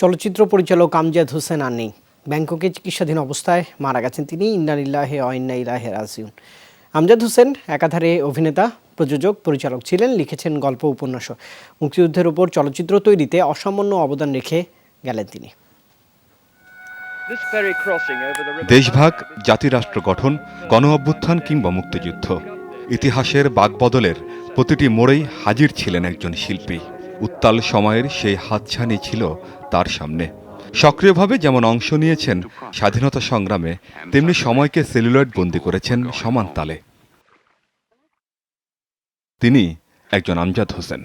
চলচ্চিত্র পরিচালক আমজাদ হোসেন আর নেই ব্যাংককে চিকিৎসাধীন অবস্থায় মারা গেছেন তিনি। ইন্নানিল্লাহে অইন্না ইলাহে রাজিউন। আমজাদ হোসেন একাধারে অভিনেতা প্রযোজক পরিচালক ছিলেন লিখেছেন গল্প উপন্যাসও। মুক্তিযুদ্ধের উপর চলচ্চিত্র তৈরিতে অসামান্য অবদান রেখে গেলেন তিনি। দেশভাগ জাতিরাষ্ট্র গঠন গণ অভ্যুত্থান কিংবা মুক্তিযুদ্ধ। ইতিহাসের বাকবদলের প্রতিটি মোড়েই হাজির ছিলেন একজন শিল্পী। উত্তাল সময়ের সেই হাতছানি ছিল তার সামনে। সক্রিয়ভাবে যেমন অংশ নিয়েছেন স্বাধীনতা সংগ্রামে, তেমনি সময়কে সেলুলয়েড বন্দি করেছেন সমান তালে। তিনি একজন আমজাদ হোসেন।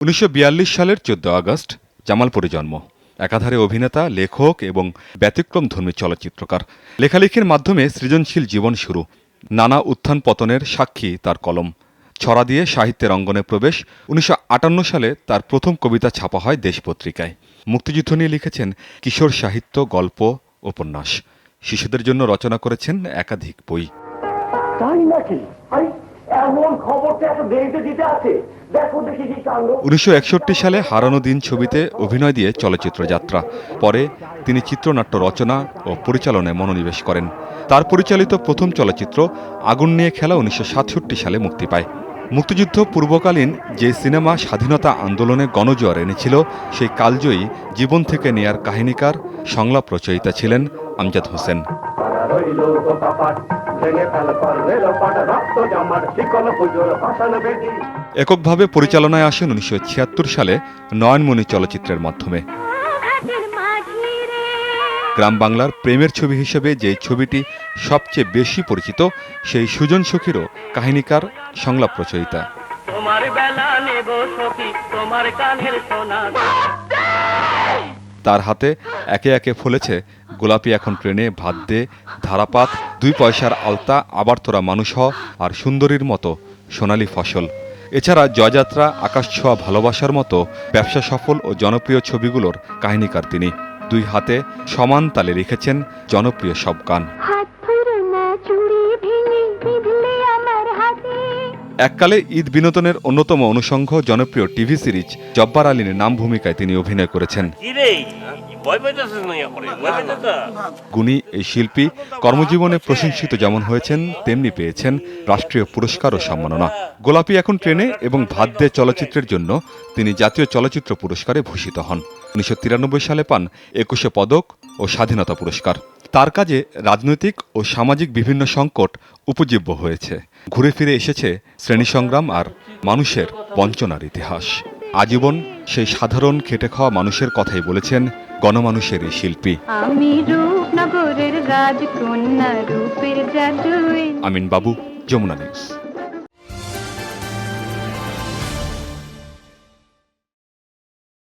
উনিশশো বিয়াল্লিশ সালের চোদ্দ আগস্ট, জামালপুরে জন্ম। একাধারে অভিনেতা, লেখক এবং ব্যতিক্রমধর্মী চলচ্চিত্রকার। লেখালেখির মাধ্যমে সৃজনশীল জীবন শুরু। নানা উত্থান পতনের সাক্ষী তার কলম। ছড়া দিয়ে সাহিত্যের অঙ্গনে প্রবেশ, উনিশশো সালে তার প্রথম কবিতা ছাপা হয় দেশ পত্রিকায়। মুক্তিযুদ্ধ নিয়ে লিখেছেন কিশোর সাহিত্য গল্প উপন্যাস। শিশুদের জন্য রচনা করেছেন একাধিক বই। উনিশশো সালে হারানো দিন ছবিতে অভিনয় দিয়ে চলচ্চিত্র যাত্রা। পরে তিনি চিত্রনাট্য রচনা ও পরিচালনায় মনোনিবেশ করেন। তার পরিচালিত প্রথম চলচ্চিত্র আগুন নিয়ে খেলা উনিশশো সাতষট্টি সালে মুক্তি পায়। মুক্তিযুদ্ধ পূর্বকালীন যে সিনেমা স্বাধীনতা আন্দোলনে গণজোয়ার এনেছিল, সেই কালজয়ী জীবন থেকে নেয়ার কাহিনীকার সংলাপ রচয়িতা ছিলেন আমজাদ হোসেন। এককভাবে পরিচালনায় আসেন উনিশশো ছিয়াত্তর সালে নয়নমণি চলচ্চিত্রের মাধ্যমে। গ্রাম বাংলার প্রেমের ছবি হিসেবে যে ছবিটি সবচেয়ে বেশি পরিচিত সেই সুজন সখীরও কাহিনীকার সংলাপ রচয়িতা। তার হাতে একে একে ফলেছে গোলাপি এখন ট্রেনে ভাত দে ধারাপাত দুই পয়সার আলতা আবার তোরা মানুষ হ আর সুন্দরীর মতো সোনালী ফসল। এছাড়া জয়যাত্রা আকাশ ছোঁয়া ভালোবাসার মতো ব্যবসা সফল ও জনপ্রিয় ছবিগুলোর কাহিনীকার তিনি। দুই হাতে সমান তালে রেখেছেন জনপ্রিয় সব গান। এককালে ঈদ বিনোদনের অন্যতম অনুষঙ্গ জনপ্রিয় টিভি সিরিজ জব্বার আলীর নাম ভূমিকায় তিনি অভিনয় করেছেন। গুণী এই শিল্পী কর্মজীবনে প্রশংসিত যেমন হয়েছেন তেমনি পেয়েছেন রাষ্ট্রীয় পুরস্কার ও সম্মাননা। গোলাপি এখন ট্রেনে এবং ভাত দে চলচ্চিত্রের জন্য তিনি জাতীয় চলচ্চিত্র পুরস্কারে ভূষিত হন। উনিশশো তিরানব্বই সালে পান একুশে পদক ও স্বাধীনতা পুরস্কার। তার কাজে রাজনৈতিক ও সামাজিক বিভিন্ন সংকট উপজীব্য হয়েছে। ঘুরে ফিরে এসেছে শ্রেণি সংগ্রাম আর মানুষের বঞ্চনার ইতিহাস। আজীবন সেই সাধারণ খেটে খাওয়া মানুষের কথাই বলেছেন গণমানুষের এই শিল্পী। আমিন বাবু যমুনা নিউজ।